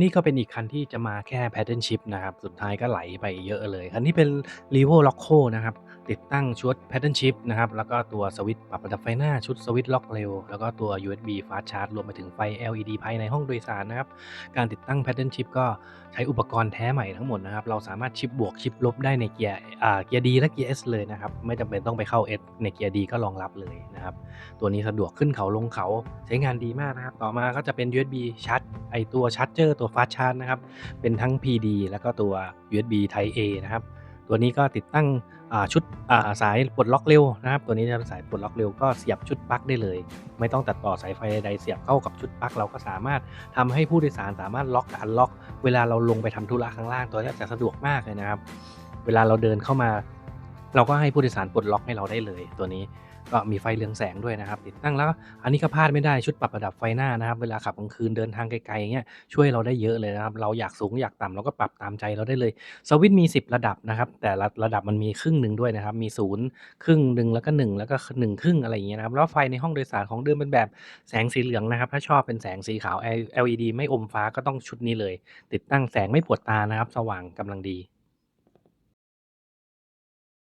นี่ก็เป็นอีกคันที่จะมาแค่ pattern Shift นะครับ สุดท้ายก็ไหลไปเยอะเลย คันนี้เป็น Revo Loco นะครับ ติดตั้งชุด Paddle Shift นะครับแล้วก็ตัวสวิตช์ปรับระดับไฟหน้าชุดสวิตช์ล็อกเร็ว แล้วก็ตัว USB Fast Charge รวมไปถึงไฟ LED ภายในห้องโดยสารนะครับการติดตั้ง Paddle Shift ก็ใช้อุปกรณ์แท้ใหม่ทั้งหมดนะครับเราสามารถชิปบวกชิปลบได้ในเกียร์เกียร์ D และเกียร์ S เลยนะครับไม่จำเป็นต้องไปเข้า S ในเกียร์ D ก็รองรับเลยนะครับตัวนี้สะดวกขึ้นเขาลงเขาใช้งานดีมากนะครับต่อมาก็จะเป็น USB ชาร์จไอตัวชาร์จเจอร์ตัว Fast Charge นะครับเป็นทั้ง PD แล้วก็ตัว USB Type A นะครับ ตัวนี้ก็ติดตั้งชุดสายปลดล็อกเร็วนะครับ ตัวนี้จะเป็นสายปลดล็อกเร็วก็เสียบชุดปลั๊กได้เลย ไม่ต้องตัดต่อสายไฟใดๆเสียบเข้ากับชุดปลั๊กเราก็สามารถทำให้ผู้โดยสารสามารถล็อกกับอันล็อก เวลาเราลงไปทำธุระข้างล่างตัวนี้จะสะดวกมากเลยนะครับ เวลาเราเดินเข้ามา เราก็ให้ผู้โดยสารปลดล็อกให้เราได้เลยตัวนี้ก็มีไฟเรืองแสงด้วยนะครับ ติดตั้งแล้วอันนี้ก็พลาดไม่ได้ชุดปรับระดับไฟหน้านะครับ เวลาขับกลางคืนเดินทางไกลๆอย่างเงี้ยช่วยเราได้เยอะเลยนะครับ เราอยากสูงอยากต่ำเราก็ปรับตามใจเราได้เลยสวิตช์มี 10 ระดับนะครับ แต่ละระดับมันมีครึ่งหนึ่งด้วยนะครับ มี0ครึ่งหนึ่งแล้วก็ 1 แล้วก็1ครึ่งอะไรอย่างเงี้ยนะครับแล้วไฟในห้องโดยสารของเดิมเป็นแบบแสงสีเหลืองนะครับ ถ้าชอบเป็นแสงสีขาว LED ไม่อมฟ้าก็ต้องชุดนี้เลย ติดตั้งแสงไม่ปวดตานะครับ สว่างกำลังดี